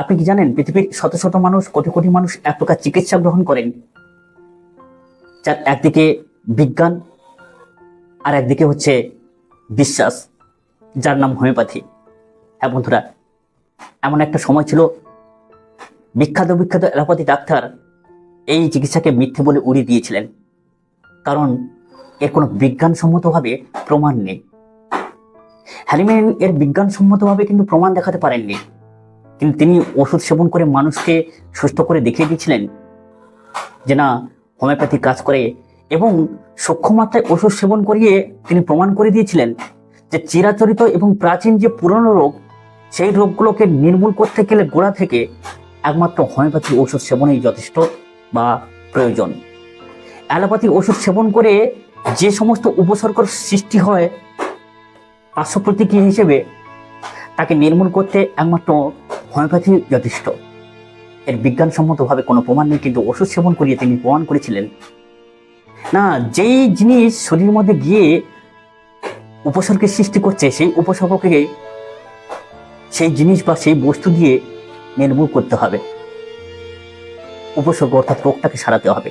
আপনি কি জানেন, পৃথিবীর শত শত মানুষ, কোটি কোটি মানুষ এক প্রকার চিকিৎসা গ্রহণ করেন? যার একদিকে বিজ্ঞান, আর একদিকে হচ্ছে বিশ্বাস, যার নাম হোমিওপ্যাথি। হ্যাঁ বন্ধুরা, এমন একটা সময় ছিল, বিখ্যাত বিখ্যাত অ্যালোপ্যাথি ডাক্তার এই চিকিৎসাকে মিথ্যে বলে উড়িয়ে দিয়েছিলেন। কারণ এর কোনো বিজ্ঞানসম্মতভাবে প্রমাণ নেই। হ্যালিম্যান এর বিজ্ঞানসম্মতভাবে কিন্তু প্রমাণ দেখাতে পারেননি। কিন্তু তিনি ওষুধ সেবন করে মানুষকে সুস্থ করে দেখিয়ে দিয়েছিলেন যে না, হোমিওপ্যাথি কাজ করে এবং সূক্ষ্ম মাত্রায় ওষুধ সেবন করিয়ে তিনি প্রমাণ করে দিয়েছিলেন যে চিরাচরিত এবং প্রাচীন যে পুরনো রোগ, সেই রোগগুলোকে নির্মূল করতে গেলে গোড়া থেকে একমাত্র হোমিওপ্যাথি ওষুধ সেবনেই যথেষ্ট বা প্রয়োজন। অ্যালোপ্যাথি ওষুধ সেবন করে যে সমস্ত উপসর্গর সৃষ্টি হয় পার্শ্ব প্রতিক্রিয়া হিসেবে তাকে নির্মূল করতে একমাত্র হোমিওপ্যাথি যথেষ্ট। এর বিজ্ঞানসম্মতভাবে কোনো প্রমাণ নেই, কিন্তু ওষুধ সেবন করিয়ে তিনি প্রমাণ করেছিলেন। না, যেই জিনিস শরীরের মধ্যে গিয়ে উপসর্গের সৃষ্টি করছে, সেই উপসর্গকে সেই জিনিস বা সেই বস্তু দিয়ে নির্মূল করতে হবে। উপসর্গ অর্থাৎ রোগটাকে সারাতে হবে।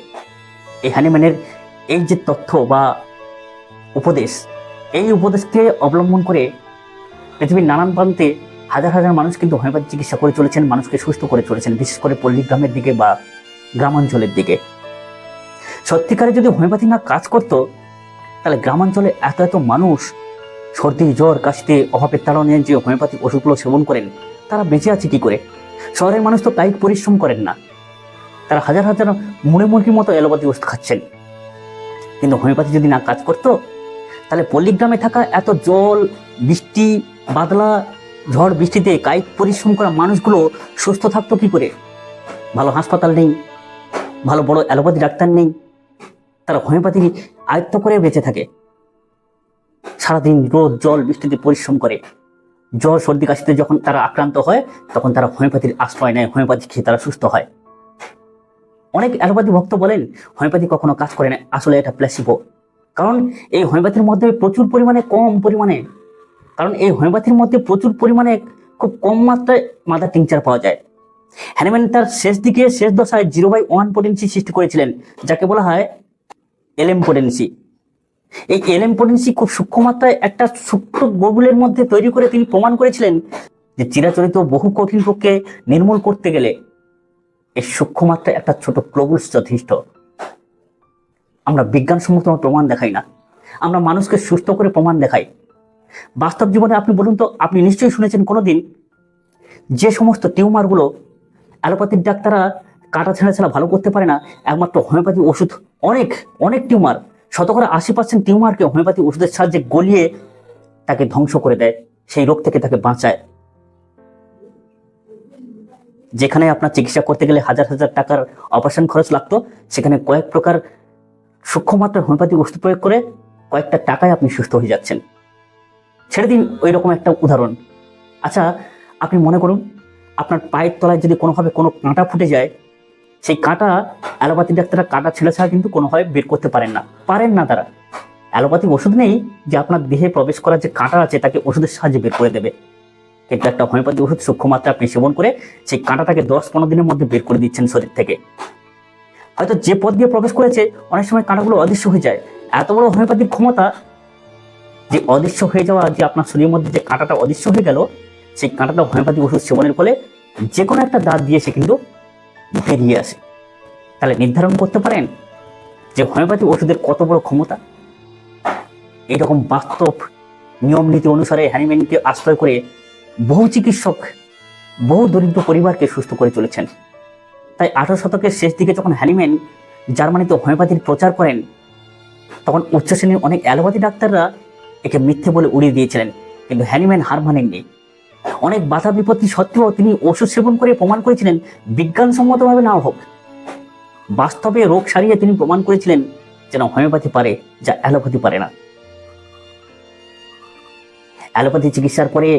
এই হ্যানিম্যানের এই যে তথ্য বা উপদেশ, এই উপদেশকে অবলম্বন করে পৃথিবীর নানান প্রান্তে হাজার হাজার মানুষ কিন্তু হোমিওপ্যাথি চিকিৎসা করে চলেছেন, মানুষকে সুস্থ করে চলেছেন, বিশেষ করে পল্লীগ্রামের দিকে বা গ্রামাঞ্চলের দিকে। সত্যিকারে যদি হোমিওপ্যাথি না কাজ করতো, তাহলে গ্রামাঞ্চলে এত এত মানুষ সর্দি, জ্বর, কাশিতে অভাবের তাড়নে যে হোমিওপ্যাথি ওষুধগুলো সেবন করেন, তারা বেঁচে আছে কি করে? শহরের মানুষ তো তাই পরিশ্রম করেন না। তারা হাজার হাজার মুড়ে মুরগির মতো অ্যালোপ্যাথি ওষুধ খাচ্ছেন। কিন্তু হোমিওপ্যাথি যদি না কাজ করতো, তাহলে পল্লীগ্রামে থাকা এত জল, বৃষ্টি, বাদলা ঝড় বৃষ্টিতে কায়িক পরিশ্রম করা মানুষগুলো সুস্থ থাকতো কি করে? ভালো হাসপাতাল নেই, ভালো বড় অ্যালোপ্যাথি ডাক্তার নেই, তারা হোমিওপ্যাথি আয়ত্ত করে বেঁচে থাকে। সারাদিন রোদ, জল, বৃষ্টিতে পরিশ্রম করে। জ্বর, সর্দি, কাশিতে যখন তারা আক্রান্ত হয়, তখন তারা হোমিওপ্যাথির আশ্রয় নেয়, হোমিওপ্যাথি খেয়ে তারা সুস্থ হয়। অনেক অ্যালোপ্যাথি ভক্ত বলেন, হোমিওপ্যাথি কখনো কাজ করে না, আসলে এটা প্লেসিবো কারণ এই হোমিওপ্যাথির মধ্যে প্রচুর পরিমাণে, কম পরিমাণে কারণ এই হোমিওপ্যাথির মধ্যে প্রচুর পরিমাণে খুব কম মাত্রায় মাদার টিংচার পাওয়া যায়। হ্যানিম্যান তার শেষ দিকে, শেষ দশায় জিরো বাই ওয়ান পোটেন্সি সৃষ্টি করেছিলেন, যাকে বলা হয় এলএম পোটেন্সি। এই এলএম পোটেন্সি খুব সূক্ষ্ম মাত্রায় একটা সূক্ষ্ম গোগুলের মধ্যে তৈরি করে তিনি প্রমাণ করেছিলেন যে চিরাচরিত বহু কঠিন রোগকে নির্মূল করতে গেলে এই সূক্ষ্ম মাত্রায় একটা ছোট গ্লোবুলস যথেষ্ট। আমরা বিজ্ঞানসম্মত প্রমাণ দেখাই না। আমরা মানুষকে সুস্থ করে প্রমাণ দেখাই। বাস্তব জীবনে আপনি বলুন তো, আপনি নিশ্চয়ই শুনেছেন কোনোদিন যে সমস্ত টিউমারগুলো অ্যালোপ্যাথির ডাক্তাররা কাটা ছেঁড়া ছাড়া ভালো করতে পারে না, একমাত্র হোমিওপ্যাথি ওষুধ, অনেক অনেক টিউমার, শতকরা আশি পার্সেন্ট টিউমারকে হোমিওপ্যাথি ওষুধের সাহায্যে গলিয়ে তাকে ধ্বংস করে দেয়, সেই রোগ থেকে তাকে বাঁচায়। যেখানে আপনার চিকিৎসা করতে গেলে হাজার হাজার টাকার অপারেশন খরচ লাগতো, সেখানে কয়েক প্রকার সূক্ষ্ম মাত্রার হোমিওপ্যাথি ওষুধ প্রয়োগ করে কয়েকটা টাকায় আপনি সুস্থ হয়ে যাচ্ছেন। ছেড়ে দিন ওই রকম একটা উদাহরণ। আচ্ছা আপনি মনে করুন, আপনার পায়ের তলায় যদি কোনোভাবে কোনো কাঁটা ফুটে যায়, সেই কাঁটা অ্যালোপ্যাথি ডাক্তাররা কাঁটা ছেলে ছাড়া কিন্তু কোনোভাবে বের করতে পারেন না। পারেন না তারা। অ্যালোপ্যাথি ওষুধ নেই যে আপনার দেহে প্রবেশ করার যে কাঁটা আছে, তাকে ওষুধের সাহায্যে বের করে দেবে। কিন্তু একটা হোমিওপ্যাথি ওষুধ সূক্ষ্ম মাত্রা আপনি সেবন করে সেই কাঁটাটাকে দশ পনেরো দিনের মধ্যে বের করে দিচ্ছেন শরীর থেকে। হয়তো যে পথ দিয়ে প্রবেশ করেছে, অনেক সময় কাঁটাগুলো অদৃশ্য হয়ে যায়। এত বড় হোমিওপ্যাথির ক্ষমতা যে অদৃশ্য হয়ে যাওয়া, যে আপনার শরীরের মধ্যে যে কাঁটাটা অদৃশ্য হয়ে গেল, সেই কাঁটাটা হোমিওপ্যাথি ওষুধ সেবনের ফলে যে কোনো একটা দাঁত দিয়ে সে কিন্তু বেরিয়ে আসে। তাহলে নির্ধারণ করতে পারেন যে হোমিওপ্যাথি ওষুধের কত বড় ক্ষমতা? এইরকম বাস্তব নিয়ম নীতি অনুসারে হ্যানিম্যানকে আশ্রয় করে বহু চিকিৎসক, বহু দরিদ্র পরিবারকে সুস্থ করে চলেছেন। তাই আঠারো শতকের শেষ দিকে যখন হ্যানিম্যান জার্মানিতে হোমিওপ্যাথির প্রচার করেন, তখন উচ্চ শ্রেণির অনেক অ্যালোপ্যাথি ডাক্তাররা একে মিথ্যে বলে উড়িয়ে দিয়েছিলেন। কিন্তু হ্যানিম্যান হার মানেননি। অনেক বাধা বিপত্তি সত্ত্বেও তিনি ওষুধ সেবন করে প্রমাণ করেছিলেন, বিজ্ঞানসম্মতভাবে না হোক। বাস্তবে রোগ সারিয়ে তিনি প্রমাণ করেছিলেন যেন হোমিওপ্যাথি পারে, যা অ্যালোপ্যাথি পারে না। অ্যালোপ্যাথি চিকিৎসার পরে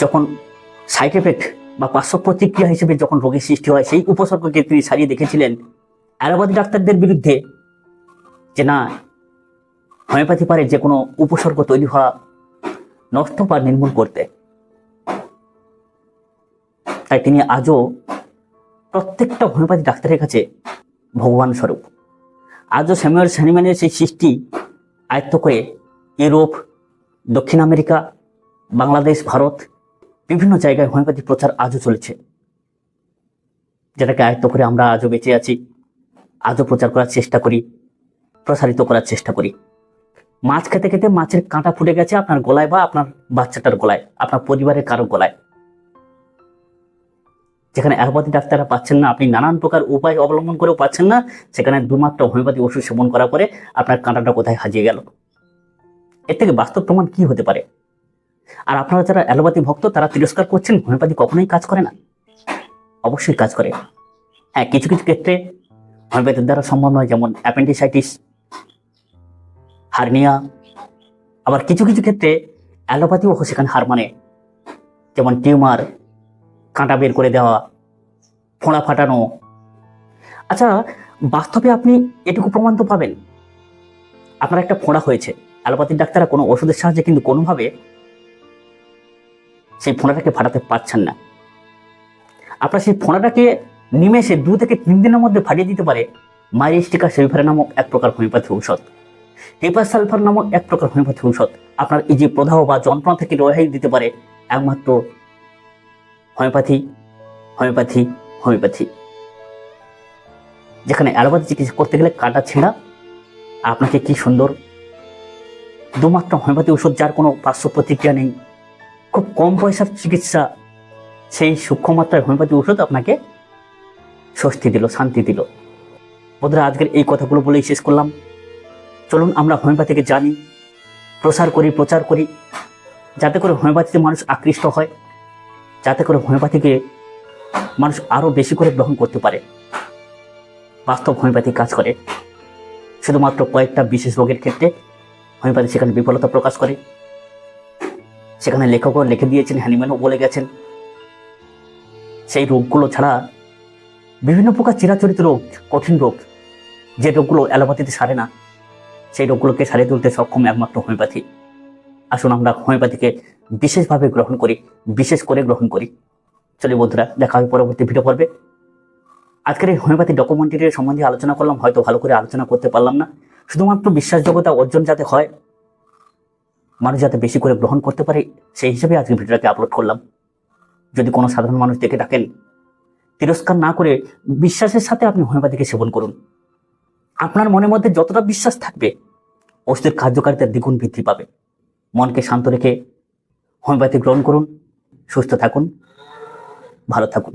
যখন সাইড এফেক্ট বা পার্শ্ব প্রতিক্রিয়া হিসেবে যখন রোগের সৃষ্টি হয়, সেই উপসর্গকে তিনি সারিয়ে দেখেছিলেন। অ্যালোপ্যাথি ডাক্তারদের বিরুদ্ধে যে না হোমিওপ্যাথি পারে যে কোনো উপসর্গ তৈরি হওয়া নষ্ট বা নির্মূল করতে। তাই তিনি আজও প্রত্যেকটা হোমিওপ্যাথি ডাক্তারের কাছে ভগবান স্বরূপ। আজও স্যামুয়েল স্যানিম্যানের সেই সৃষ্টি আয়ত্ত করে ইউরোপ, দক্ষিণ আমেরিকা, বাংলাদেশ, ভারত, বিভিন্ন জায়গায় হোমিওপ্যাথি প্রচার আজও চলেছে। যেটাকে আয়ত্ত করে আমরা আজও বেঁচে আছি, আজও প্রচার করার চেষ্টা করি, প্রসারিত করার চেষ্টা করি। মাছ খেতে খেতে মাছের কাঁটা ফুটে গেছে আপনার গলায় বা আপনার বাচ্চাটার গলায়, আপনার পরিবারের কারও গলায়। যেখানে অ্যালোপ্যাথি ডাক্তাররা পাচ্ছেন না, আপনি নানান প্রকার উপায় অবলম্বন করেও পাচ্ছেন না, সেখানে দুমাত্র হোমিওপ্যাথি ওষুধ সেবন করার পরে আপনার কাঁটাটা কোথায় হাজিয়ে গেল। এর থেকে বাস্তব প্রমাণ কি হতে পারে? আর আপনারা যারা অ্যালোপ্যাথি ভক্ত, তারা তিরস্কার করছেন, হোমিওপ্যাথি কখনোই কাজ করে না? অবশ্যই কাজ করে। হ্যাঁ কিছু কিছু ক্ষেত্রে হোমিওপ্যাথির দ্বারা সম্ভব নয়, যেমন অ্যাপেন্ডিসাইটিস হার্নিয়া আবার কিছু কিছু ক্ষেত্রে অ্যালোপ্যাথিও সেখানে হার মানে। যেমন টিউমার, কাঁটা বের করে দেওয়া, ফোঁড়া ফাটানো। আচ্ছা বাস্তবে আপনি এটুকু প্রমাণ তো পাবেন। আপনার একটা ফোঁড়া হয়েছে। অ্যালোপ্যাথির ডাক্তাররা কোনো ওষুধের সাহায্যে কিন্তু কোনোভাবে সেই ফোঁড়াটাকে ফাটাতে পারছেন না। আপনার সেই ফোঁড়াটাকে নিমেষে দু থেকে তিন দিনের মধ্যে ফাটিয়ে দিতে পারে মাইরিস্টিকা সেভিফারে নামক এক প্রকার হোমিওপ্যাথি ঔষধ। হেপার সালফার নামক এক প্রকার হোমিওপ্যাথি ঔষধ। আপনার এই যে প্রদাহ বা যন্ত্রণা থেকে রেহাই দিতে পারে একমাত্র হোমিওপ্যাথি হোমিওপ্যাথি হোমিওপ্যাথি। যেখানে অ্যালোপ্যাথি চিকিৎসা করতে গেলে কাটা ছেঁড়া, আপনাকে কি সুন্দর? দুমাত্র হোমিওপ্যাথি ওষুধ যার কোনো পার্শ্ব প্রতিক্রিয়া নেই, খুব কম পয়সার চিকিৎসা, সেই সূক্ষ্ম মাত্রার হোমিওপ্যাথি ওষুধ আপনাকে স্বস্তি দিল, শান্তি দিল। বন্ধুরা, আজকের এই কথাগুলো বলেই শেষ করলাম। চলুন আমরা হোমিওপ্যাথিকে জানি, প্রসার করি, প্রচার করি। যাতে করে হোমিওপ্যাথিতে মানুষ আকৃষ্ট হয়, যাতে করে হোমিওপ্যাথিকে মানুষ আরও বেশি করে গ্রহণ করতে পারে। বাস্তব হোমিওপ্যাথি কাজ করে। শুধুমাত্র কয়েকটা বিশেষ রোগের ক্ষেত্রে হোমিওপ্যাথি সেখানে বিফলতা প্রকাশ করে। সেখানে লেখকও লিখে দিয়েছেন, হ্যানিম্যানও বলে গেছেন। সেই রোগগুলো ছাড়া বিভিন্ন প্রকার চিরাচরিত রোগ, কঠিন রোগ, যে রোগগুলো অ্যালোপ্যাথিতে সারে না। সেই রোগগুলোকে সারিয়ে তুলতে সক্ষম একমাত্র হোমিওপ্যাথি আসুন আমরা হোমিওপ্যাথিকে বিশেষভাবে গ্রহণ করি, বিশেষ করে গ্রহণ করি। চলি বন্ধুরা, দেখা হবে পরবর্তী ভিডিও পর্বে। আজকের এই হোমিওপ্যাথি ডকুমেন্টারি সম্বন্ধে আলোচনা করলাম, হয়তো ভালো করে আলোচনা করতে পারলাম না। শুধুমাত্র বিশ্বাসযোগ্যতা অর্জন যাতে হয়, মানুষ যাতে বেশি করে গ্রহণ করতে পারে, সেই হিসেবে আজকে ভিডিওটাকে আপলোড করলাম। যদি কোনো সাধারণ মানুষ দেখে থাকেন, তিরস্কার না করে বিশ্বাসের সাথে আপনি হোমিওপ্যাথিকে সেবন করুন। আপনার মনের মধ্যে যতটা বিশ্বাস থাকবে ওষুধের কার্যকারিতা দ্বিগুণ বৃদ্ধি পাবে। মনকে শান্ত রেখে হোমিওপ্যাথি গ্রহণ করুন, সুস্থ থাকুন, ভালো থাকুন।